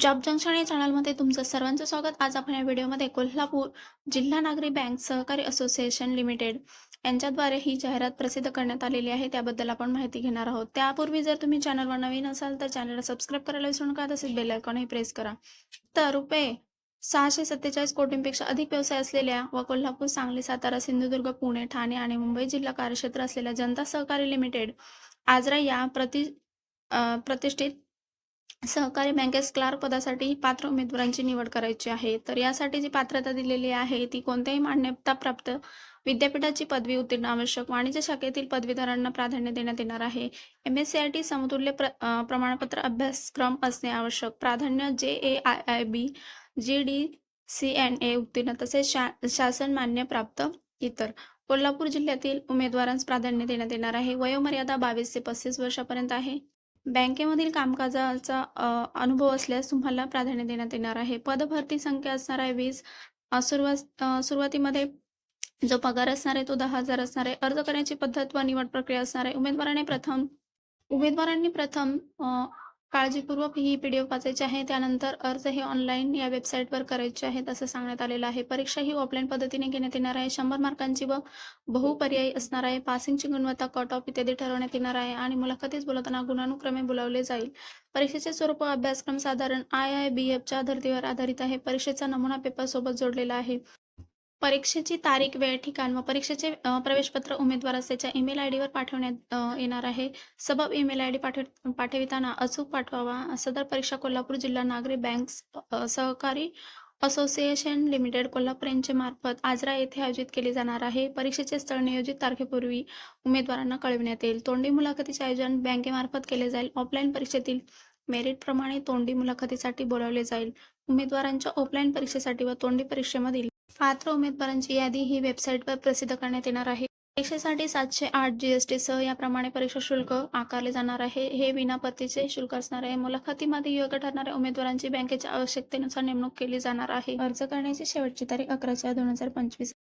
Job junction या चॅनलमध्ये तुमचं सर्वांचं स्वागत. आज आपण या व्हिडिओमध्ये कोल्हापूर जिल्हा नागरी बँक सहकारी असोसिएशन लिमिटेड यांच्याद्वारे ही जाहिरात प्रसिद्ध करण्यात आलेली आहे. त्याबद्दल आपण माहिती घेणार आहोत. त्यापूर्वी जर तुम्ही चॅनलवर नवीन असाल तर चॅनलला सबस्क्राईब करायला विसरू नका. तसेच बेल आयकॉनही प्रेस करा. तर रुपये सहाशे सत्तेचाळीस कोटींपेक्षा अधिक व्यवसाय असलेल्या व कोल्हापूर सांगली सातारा सिंधुदुर्ग पुणे ठाणे आणि मुंबई जिल्हा कार्यक्षेत्र असलेल्या जनता सहकारी लिमिटेड आजरा या प्रति प्रतिष्ठित सहकारी बँकेस क्लार्क पदासाठी पात्र उमेदवारांची निवड करायची आहे. तर यासाठी जी पात्रता दिलेली आहे ती कोणत्याही मान्यताप्राप्त विद्यापीठाची पदवी उत्तीर्ण आवश्यक वाणिज्य शाखेतील पदवीधरांना प्राधान्य देण्यात येणार आहे. M S C I T समतुल्य प्र प्रमाणपत्र अभ्यासक्रम असणे आवश्यक. प्राधान्य J A I I B G D C and A उत्तीर्ण तसेच शा शासन मान्य प्राप्त इतर. कोल्हापूर जिल्ह्यातील उमेदवारांस प्राधान्य देण्यात येणार आहे. वयोमर्यादा बावीस ते पस्तीस वर्षापर्यंत आहे. बँकेमधील कामकाजाचा अनुभव असल्यास तुम्हाला प्राधान्य देण्यात येणार आहे. पदभरती संख्या असणार आहे वीस. सुरुवात सुरुवातीमध्ये जो पगार असणार आहे तो दहा हजार असणार आहे. अर्ज करण्याची पद्धत व निवड प्रक्रिया असणार आहे. उमेदवाराने प्रथम उमेदवारांनी प्रथम अ, काळजीपूर्वक ही पी डी एफ वाचायची आहे. त्यानंतर अर्ज हे ऑनलाईन या वेबसाईटवर करायचे आहेत असं सांगण्यात आलेलं आहे. परीक्षा ही ऑफलाईन पद्धतीने घेण्यात येणार आहे. शंभर मार्कांची व बहुपर्यायी असणार आहे. पासिंगची गुणवत्ता कट ऑफ इत्यादी ठरवण्यात येणार आहे आणि मुलाखतीत बोलताना गुणानुक्रमे बोलावले जाईल. परीक्षेचे स्वरूप अभ्यासक्रम साधारण आय आय बी एफच्या धर्तीवर आधारित आहे. परीक्षेचा नमुना पेपर सोबत जोडलेला आहे. परीक्षेची तारीख वेळ ठिकाण व परीक्षेचे प्रवेशपत्र उमेदवारास त्याच्या ईमेल आय डीवर पाठवण्यात येणार आहे. सबब ईमेल आय डी पाठव पाठविताना अचूक पाठवावा. सदर परीक्षा कोल्हापूर जिल्हा नागरी बँक सहकारी असोसिएशन लिमिटेड कोल्हापूर यांच्या मार्फत आजरा येथे आयोजित केली जाणार आहे. परीक्षेचे स्थळ नियोजित तारखेपूर्वी उमेदवारांना कळविण्यात येईल. तोंडी मुलाखतीचे आयोजन बँकेमार्फत केले जाईल. ऑफलाईन परीक्षेतील मेरिटप्रमाणे तोंडी मुलाखतीसाठी बोलावले जाईल. उमेदवारांच्या ऑफलाईन परीक्षेसाठी व तोंडी परीक्षेमधील पात्र उमेदवारांची यादी ही वेबसाईटवर प्रसिद्ध करण्यात येणार आहे. परीक्षेसाठी सातशे आठ जी एस टी सह याप्रमाणे परीक्षा शुल्क आकारले जाणार आहे. हे विनापत्तीचे शुल्क असणार आहे. मुलाखतीमध्ये योग्य ठरणाऱ्या उमेदवारांची बँकेच्या आवश्यकतेनुसार नेमणूक केली जाणार आहे. अर्ज करण्याची शेवटची तारीख अकरा चार दोन हजार पंचवीस